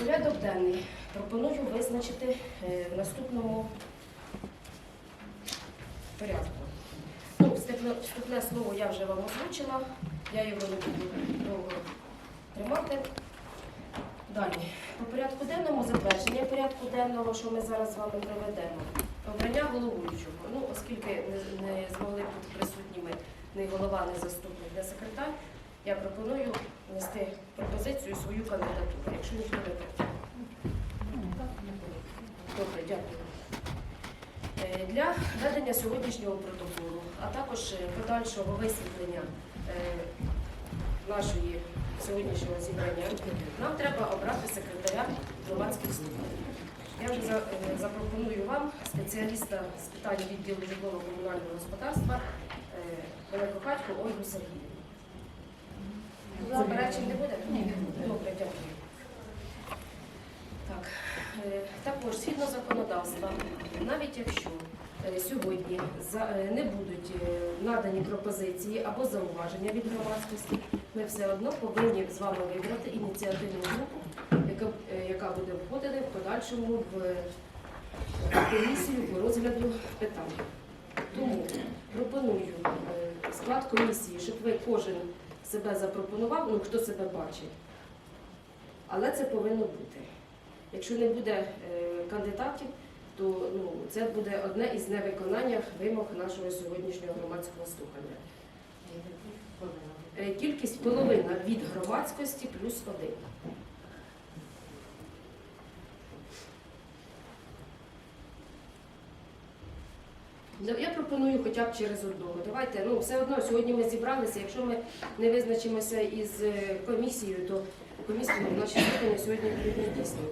Порядок денний пропоную визначити е, в наступному порядку. Ну, вступне, слово я вже вам озвучила, я його не буду довго тримати. Далі, по порядку денному затвердження порядку денного, що ми зараз з вами проведемо. Обрання головуючого. Ну, оскільки не, не змогли бути присутніми ні голова, ні заступник, ні секретар, я пропоную внести пропозицію свою кандидатуру, якщо ніхто не проти. Добре, дякую. Е, Для ведення сьогоднішнього протоколу, а також е, подальшого висвітлення е, нашої сьогоднішнього зібрання, нам треба обрати секретаря громадських слухань. Я вже запропоную вам спеціаліста з питань відділу житлово-комунального господарства Великохатько Ольгу Сергіївну. Заперечень не буде? Ні, Добре, дякую. Так, е, також згідно законодавства, навіть якщо е, сьогодні е, не будуть надані пропозиції або зауваження від громадськості, ми все одно повинні з вами вибрати ініціативну групу, яка, буде входити в подальшому в комісію по розгляду питань. Тому пропоную склад комісії, щоб ви кожен себе запропонував, ну хто себе бачить. Але це повинно бути. Якщо не буде е, кандидатів, то ну, це буде одне із невиконання вимог нашого сьогоднішнього громадського слухання. Е, Кількість половина від громадськості плюс один. Я пропоную хоча б через одного. Давайте, ну все одно сьогодні ми зібралися. Якщо ми не визначимося із е, комісією, то комісія наші слухання сьогодні будуть не дійсними.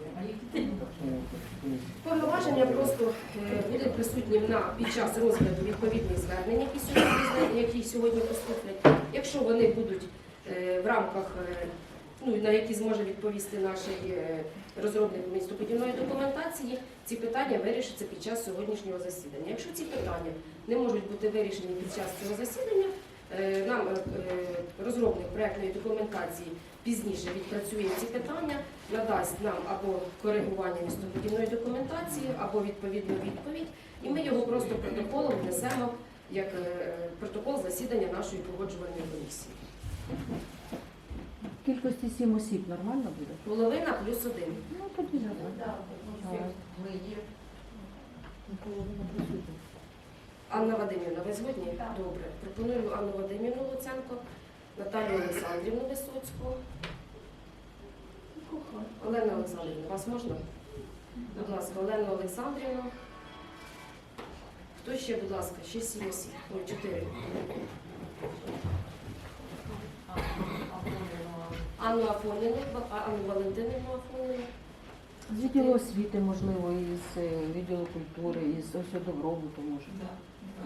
Повноваження просто е, буде присутнім на під час розгляду відповідних звернень, які сьогодні які сьогодні поступлять. Якщо вони будуть е, в рамках, ну на які зможе відповісти наш е, розробник містобудівної документації, ці питання вирішаться під час сьогоднішнього засідання. Якщо ці питання не можуть бути вирішені під час цього засідання, е, нам е, розробник проектної документації пізніше відпрацює ці питання, надасть нам або коригування містобудівної документації, або відповідну відповідь, і ми його просто протоколом внесемо як протокол засідання нашої погоджувальної комісії. Кількості сім осіб нормально буде? Половина плюс один. Ну, тоді нормально. Анна Вадимівна, ви згодні? Добре. Пропоную Анну Вадимівну Луценко, Наталію Олександрівну Висоцьку. Олена Олександрівна, вас можна? Будь ласка, Олена Олександрівна. Хто ще, будь ласка, ще сім осіб. Ой, чотири. Анну Афонину, Анну Валентинівну Афонину. З відділу освіти, можливо, із е, відділу культури, із ось добробуту може.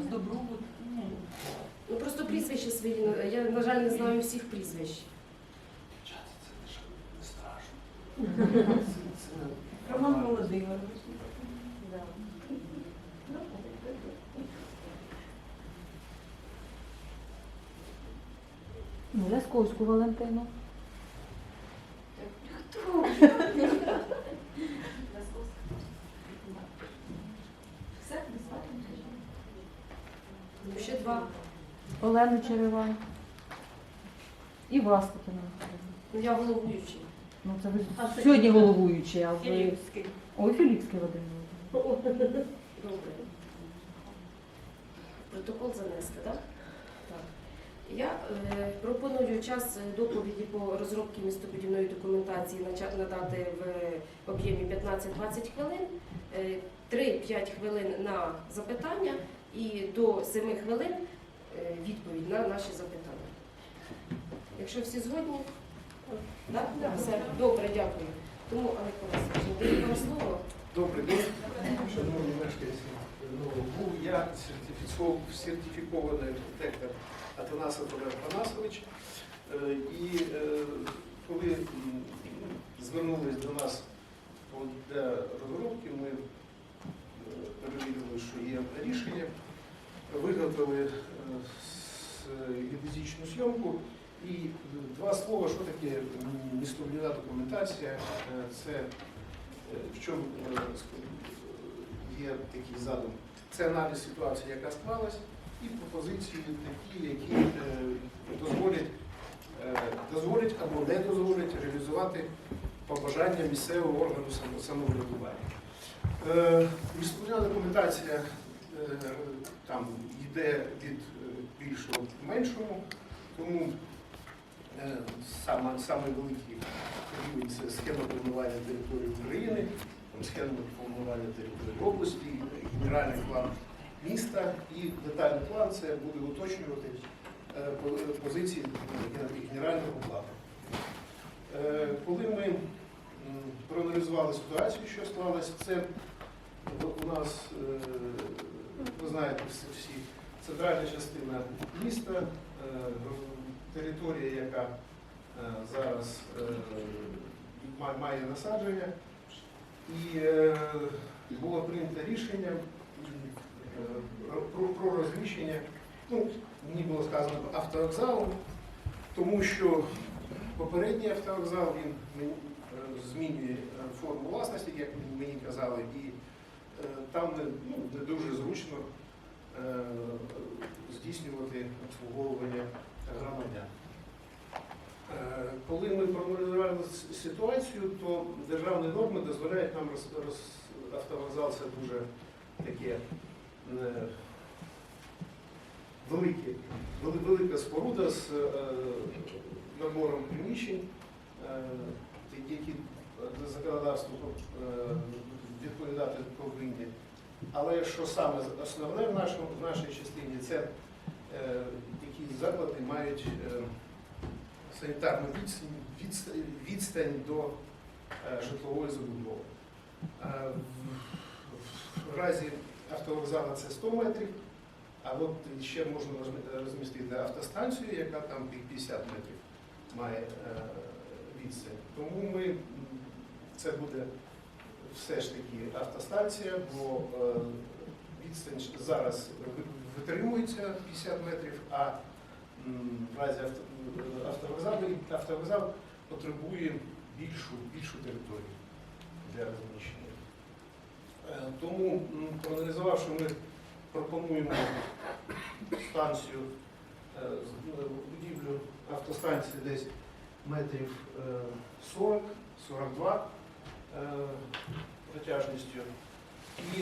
З добробут. Ну просто прізвища свої, я, на жаль, не знаю всіх прізвищ. Роман Володимирович. Ну, Лясковську Валентину. Ще два. Олену Черевань. І вас, Михайлівна. Ну я головуючий. Ну, це ви А це- сьогодні головуючий, а ви... Філіпський. Ой, Філіпський Вадим Добре. Протокол занести, так? Так. Я е, пропоную час е, доповіді по розробці містобудівної документації надати в об'ємі 15-20 хвилин, е, 3-5 хвилин на запитання і до 7 хвилин е, відповідь на наші запитання. Якщо всі згодні, так? Все. Добре, дякую. Тому, Олег даю вам слово. Добрий день, шановні мешканці Нового Буг. Я сертифікований архітектор Атанасов Олег Панасович. Е, І е, коли звернулись до нас для розробки, ми е, перевірили, що є рішення, виготовили геодезичну зйомку. І два слова, що таке містобудівна документація, це в чому є такий задум. Це аналіз ситуації, яка склалась, і пропозиції такі, які е, дозволять, е, дозволять або не дозволять реалізувати побажання місцевого органу самоврядування. Е, Містобудівна документація там йде від більшого к меншому, тому е, саме, саме великий рівень це схема планування території України, схема планування території області, генеральний план міста і детальний план це буде уточнювати е, позиції е, генерального плану. Е, Коли ми проаналізували ситуацію, що склалася, це у нас, е, ви знаєте, всі, центральна частина міста, е, територія, яка е, зараз е, має насадження, і е, було прийнято рішення е, про, про розміщення, ну, мені було сказано автовокзалу, тому що попередній автовокзал він е, змінює е, форму власності, як мені казали, і е, там не, ну, не дуже зручно е, здійснювати обслуговування громадян. Е, Коли ми проаналізували ситуацію, то державні норми дозволяють нам роз, роз, автовокзал це дуже таке е, велике, вели- велика споруда з е, набором приміщень, е, які до законодавству е, відповідати повинні. Але що саме основне в, нашому, в нашій частині, це які заклади мають санітарну відстань, відстань, відстань до житлової забудови. В разі автовокзалу це 100 метрів, а от ще можна розмістити автостанцію, яка там 50 метрів має е, відстань. Тому ми, це буде все ж таки автостанція, бо е, відстань зараз витримується 50 метрів, а в разі автовокзалу, автовокзал потребує більшу, більшу територію для розміщення. Е, Тому, проаналізувавши, ми пропонуємо станцію, е, ну, будівлю автостанції десь метрів е, 40-42 е, протяжністю. І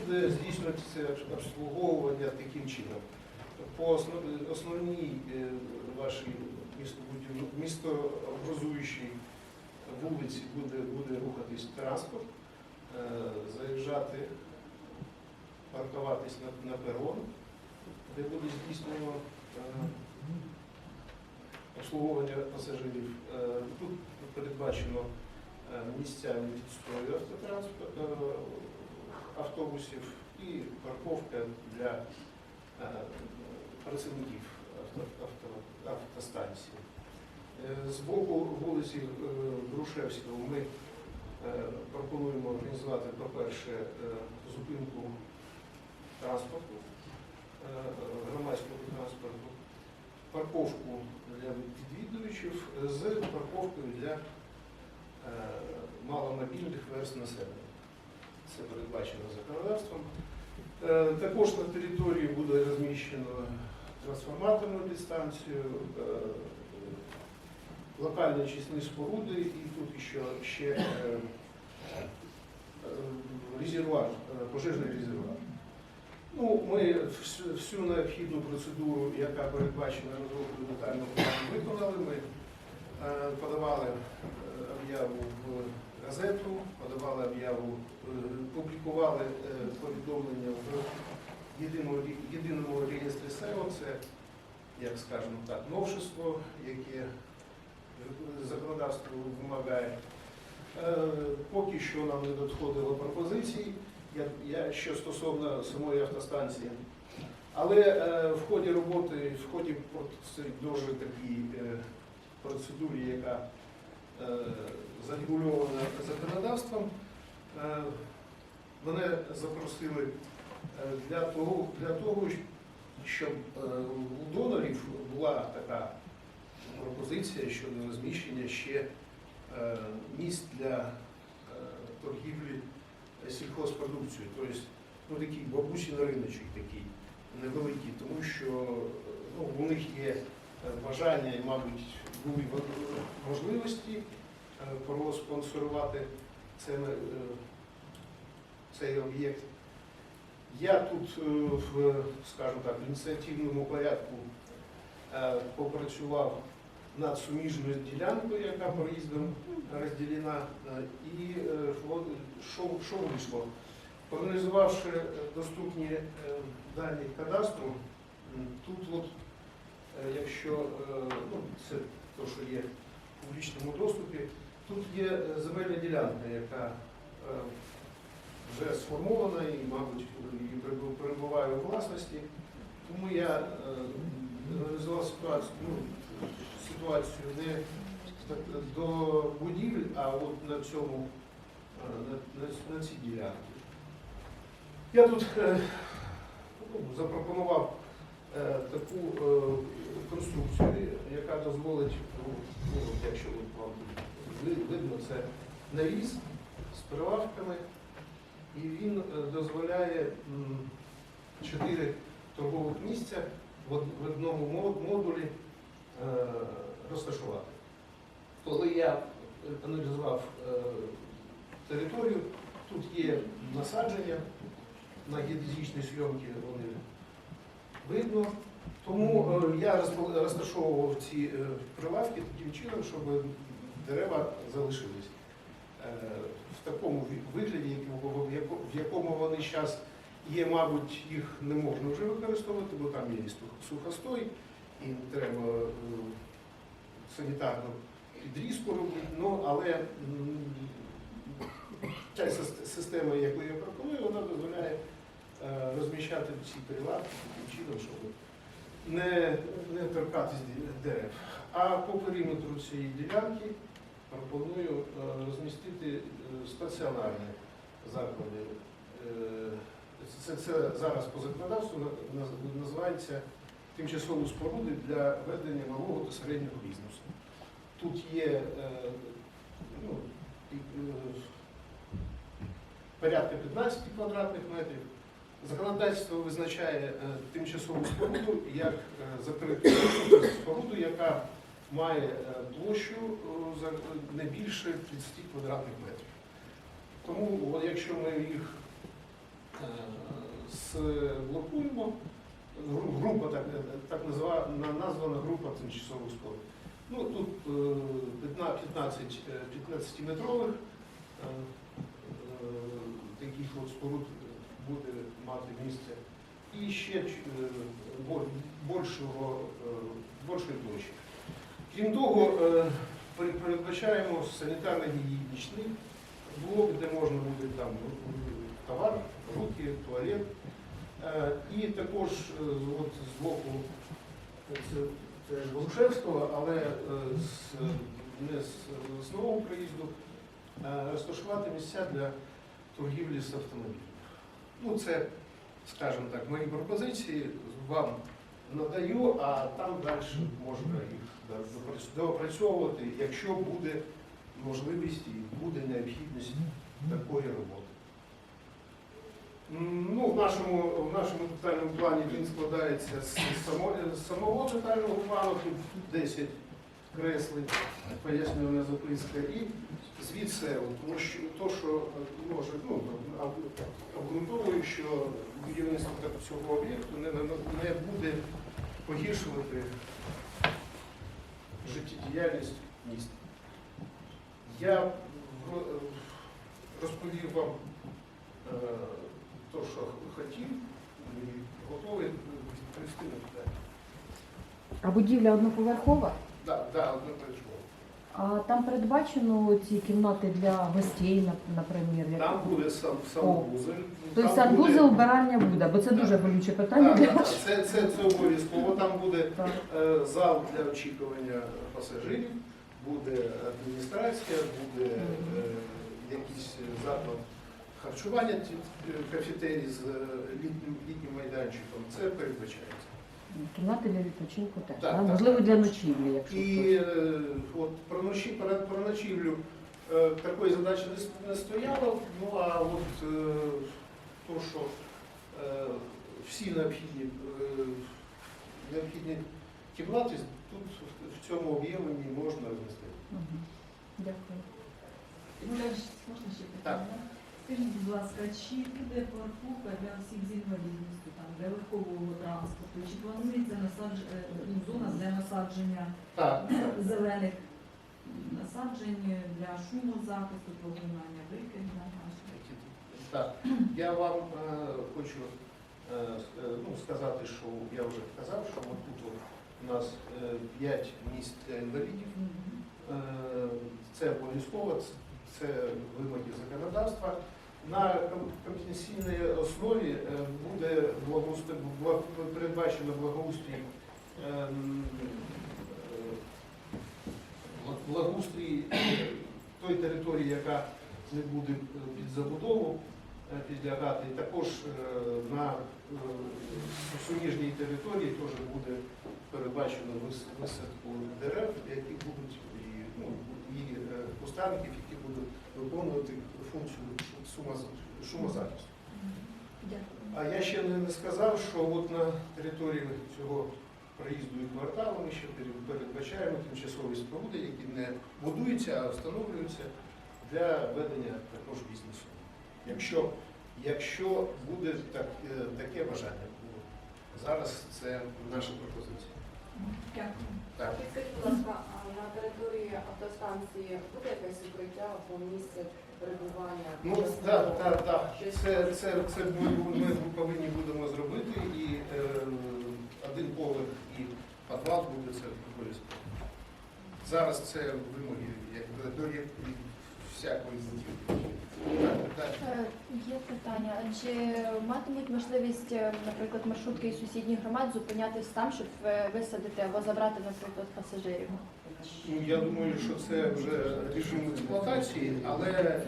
буде здійснюватися обслуговування таким чином. По основній вашій містобудів- містообразуючій вулиці буде, буде рухатись транспорт, заїжджати, паркуватись на, на перон, де буде здійснено е, обслуговування пасажирів. Е, Тут передбачено е, місця відстою е, автобусів і парковка для е, працівників авто- авто- автостанції. Е, З боку вулиці е, Грушевського ми е, пропонуємо організувати, по-перше, е, зупинку транспорту, е, громадського транспорту, парковку для відвідувачів з парковкою для е, маломобільних верст населення. Це передбачено законодавством. Е, Також на території буде розміщено трансформаторну підстанцію, е, локальні очисні споруди і тут ще, ще е, резервуар, е, пожежний резервуар. Ну, ми всю, необхідну процедуру, яка передбачена розробкою детального плану, виконали. Ми е, подавали об'яву в газету, подавали об'яву, публікували повідомлення в єдиному, єдиному реєстрі СЕО. Це, як скажемо так, новшество, яке законодавство вимагає. Е, Поки що нам не надходило пропозицій, я, я що стосовно самої автостанції. Але е, в ході роботи, в ході дуже такій е, процедурі, яка е, зарегульована законодавством, е, мене запросили е, для того, для того, щоб е, у донорів була така пропозиція щодо розміщення ще е, місць для е, торгівлі сільхозпродукцією. Тобто, ну, такий бабусін риночок такий невеликий, тому що ну, у них є е, бажання і, мабуть, були можливості проспонсорувати це, цей об'єкт. Я тут, в, скажімо так, в ініціативному порядку попрацював над суміжною ділянкою, яка проїздом розділена, е, і е, що, вийшло? Проаналізувавши е, доступні е, дані кадастру, тут от, е, якщо е, ну, це те, що є в публічному доступі, тут є е, земельна ділянка, яка е, вже сформована і, мабуть, перебуває у власності. Тому я е, аналізував ситуацію, ну, ситуацію не до будівель, а от на цьому, е, на, на, на цій ділянці. Я тут е, ну, запропонував е, таку конструкцію, яка дозволить, ну, ну, якщо вам видно, це навіс з прилавками, і він дозволяє чотири торгових місця в одному модулі е, розташувати. Коли я аналізував е, територію, тут є насадження на геодезичній зйомці, вони видно. Тому е, я розташовував ці прилавки таким чином, щоб дерева залишились в такому вигляді, в якому вони зараз є, мабуть, їх не можна вже використовувати, бо там є і сухостой, і треба е, санітарну підрізку робити. Ну, але ця система, яку я пропоную, вона дозволяє е, розміщати ці прилавки таким чином, щоб не, не торкатись дерев. А по периметру цієї ділянки пропоную е, розмістити стаціонарні заклади. Це, це зараз по законодавству називається тимчасові споруди для ведення малого та середнього бізнесу. Тут є е, ну, е, порядка 15 квадратних метрів. Законодавство визначає е, тимчасову споруду як закриту споруду, яка має площу не більше 30 квадратних метрів. Тому якщо ми їх е, сблокуємо, група так, так назва- названа група тимчасових споруд. Ну, тут е, 15, 15 метрових е, таких от споруд буде мати місце. І ще е, більшого, е, більшої площі. Крім того, е, передбачаємо санітарно-гігієнічний блок, де можна буде там е, товар, руки, туалет. Е, І також е, от з боку е, це, але з, не з, нового приїзду, розташувати місця для торгівлі з автомобілів. Ну, це, скажімо так, мої пропозиції вам надаю, а там далі можна їх доопрацьовувати, якщо буде можливість і буде необхідність такої роботи. Нашому, в нашому детальному плані він складається з, само, з самого детального плану, тут 10 креслень, пояснювана записка, і звідси, тому що то, що е, може, ну, обґрунтовую, що будівництво цього об'єкту не, не, не буде погіршувати життєдіяльність міста. Я розповів вам е, то, що хотів, і готовий відповісти на питання. А будівля одноповерхова? Так, да, одне перечмо. А там передбачено ці кімнати для гостей, наприклад. як- Там буде сам санвузел. Тобто санвузел, буде- вбиральня буде, бо це дуже болюче питання Так, так, це, це, це обов'язково. Там буде Так. е, зал для очікування пасажирів, буде адміністрація, буде е, якийсь заклад харчування, е, кафетерій з е, літнім, літнім майданчиком. Це передбачається. Кімнати для відпочинку теж. Так, так, Можливо, так. для ночівлі, якщо І хтось. е, от про ночі перед про ночівлю е, такої задачі не, не стояло. Ну а от е, то, що е, всі необхідні е, необхідні кімнати тут в цьому об'ємі можна знести. Мгм. Дякую. Можна ще питання? Скажіть, будь ласка, чи буде парковка для осіб з інвалідністю, там, для легкового транспорту? Чи планується насадж... е, ну, зона для насадження Так, зелених насаджень для шумозахисту, поглинання викидів на наші? так. Я вам е, хочу е, е, ну, сказати, що я вже казав, що от тут у нас 5 місць для інвалідів. Е, Це обов'язково, це- вимоги законодавства. На ком- основі е, буде передбачено благоустрій ем, е, бла- благоустрій е, той території, яка не буде під забудову підлягати. Також на суміжній території теж буде передбачено висадку дерев, які будуть і, ну, і кустарників, будуть виконувати функцію шумоз- шумозахисту. А я ще не, сказав, що от на території цього проїзду і кварталу ми ще передбачаємо тимчасові споруди, які не будуються, а встановлюються для ведення також бізнесу. Якщо, якщо буде так, е, таке бажання, зараз це наша пропозиція. Дякую. Так. Підскажіть, будь ласка, а на території автостанції буде якесь укриття або місце перебування? Ну так, так, так. Це, це, це ми, ми повинні будемо зробити і е, один поверх і підвал буде це обов'язково. Зараз це вимоги як до, всякої будівлі. Е, Є питання. Чи матимуть можливість, е, наприклад, маршрутки із сусідніх громад зупинятись там, щоб висадити або забрати, наприклад, пасажирів? Ну, я думаю, що це вже режим експлуатації, але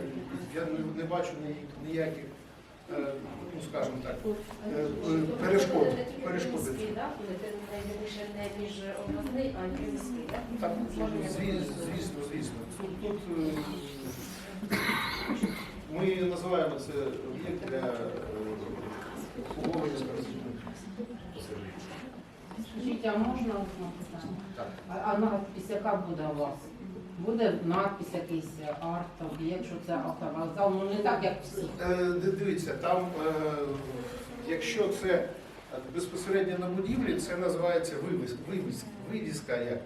я не, бачу ніяких, е, ну скажімо так, перешкод, й так? Звісно, звісно, звісно. Тут, тут ми називаємо це об'єкт для е, обслуговування. Скажіть, а можна одне питання? Так. А, а надпись яка буде у вас? Буде надпись якийсь арт-об'єкт, що це автовокзал, ну не так, як всі. Е, Дивіться, там, е, якщо це безпосередньо на будівлі, це називається вивіска, вивіска, вивіска як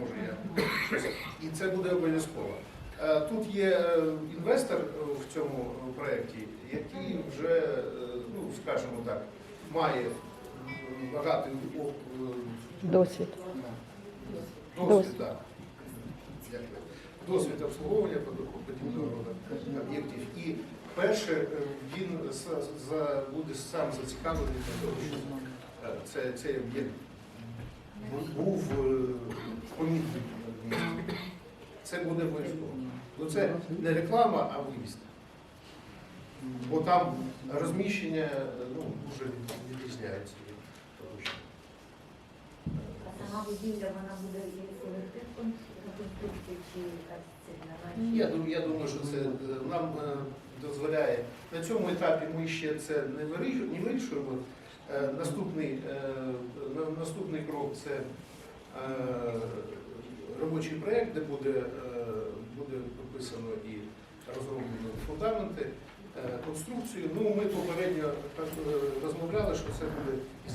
може я. І це буде обов'язково. Е, Тут є е, інвестор е, в цьому проєкті, який вже, ну скажімо так, має багатий Досвід. Досвід, так. Досвід обслуговування подібного об'єктів. І перше, він буде сам зацікавлений для того, щоб цей об'єкт був помітний. Це буде обов'язково. Ну це не реклама, а вивіска. Бо там розміщення ну, дуже відрізняється від того, що. А сама будівля вона буде колектив конструкції чи? Я думаю, я думаю, що це е, нам е, дозволяє. На цьому етапі ми ще це не вирішуємо. Не вирішуємо. Е, Наступний, е, на- наступний крок це е, робочий проєкт, де буде, е, буде прописано і розроблено фундаменти, е, конструкцію. Ну, ми попередньо так, е, розмовляли, що це буде із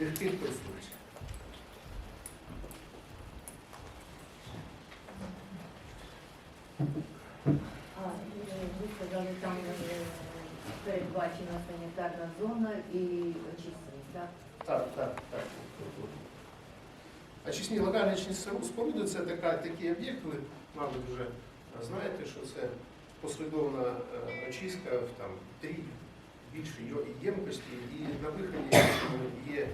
легких- конструкцій. Ви сказали, там передбачена санітарна зона і очисні? Так, так, так. Очисні локальні очисні споруди це така, такі об'єкти, ви, мабуть, вже знаєте, що це послідовна е, очистка в там, три більші йо- ємкості, і на виході є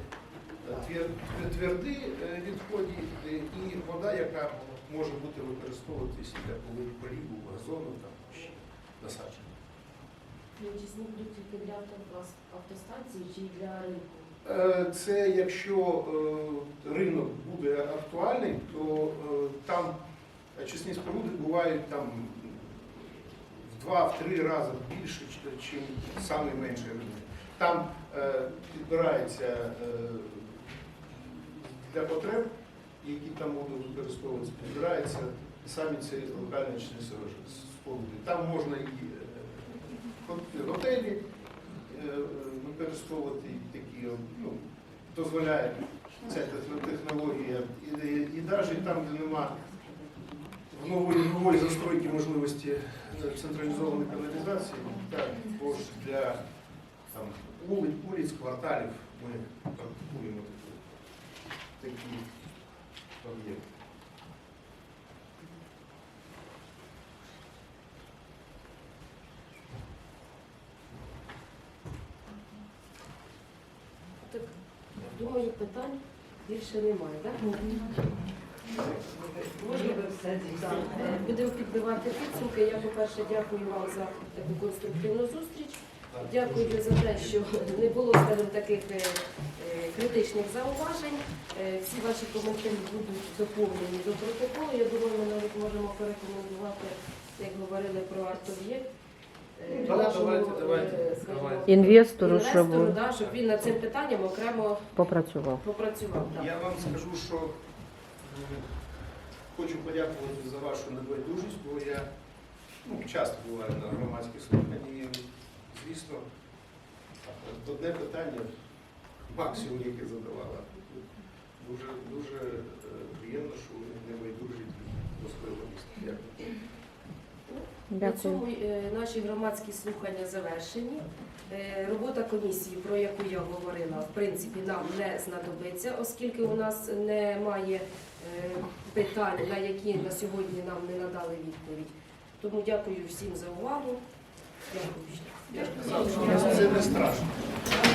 е, твер- тверді е, відходи і вода, яка може бути використовуватися для поліву, газону, там, ще насадження. Очисні будуть тільки для автостанції чи для ринку? Е, Це якщо е, ринок буде актуальний, то е, там очисні споруди бувають там в два-три рази більше, ніж самий менший ринок. Там підбирається для потреб, які там будуть використовуватися, підбираються самі ці локальні очисні споруди. Там можна і готелі використовувати і ну, дозволяє ця технологія. І, і, і навіть там, де нема в нової, нової застройки можливості централізованої каналізації, так, бо ж для там, вулиць, вулиць, кварталів ми практикуємо такі об'єкти. Так, думаю, питань більше немає, так? Можна Так, е, Будемо підбивати підсумки. Я, по-перше, дякую вам за таку конструктивну зустріч. Дякую за те, що не було скажімо, таких е, е, критичних зауважень. Всі ваші коментарі будуть доповнені до протоколу. Я думаю, ми навіть можемо порекомендувати, як говорили про арт-об'єкт. Е, нашому, давайте, давайте, е, давайте. Інвестору, щоб інвестору, да, щоб він над цим питанням окремо попрацював. попрацював. так. Я вам скажу, що м, хочу подякувати за вашу небайдужість, бо я ну, часто буваю на громадських слуханнях і, звісно, одне питання, максимум, яке задавала. Дуже, дуже е, приємно, що ви небайдужі до свого міста. Дякую. На цьому е, наші громадські слухання завершені. Е, Робота комісії, про яку я говорила, в принципі, нам не знадобиться, оскільки у нас немає е, питань, на які на сьогодні нам не надали відповідь. Тому дякую всім за увагу. Дякую. Це не страшно.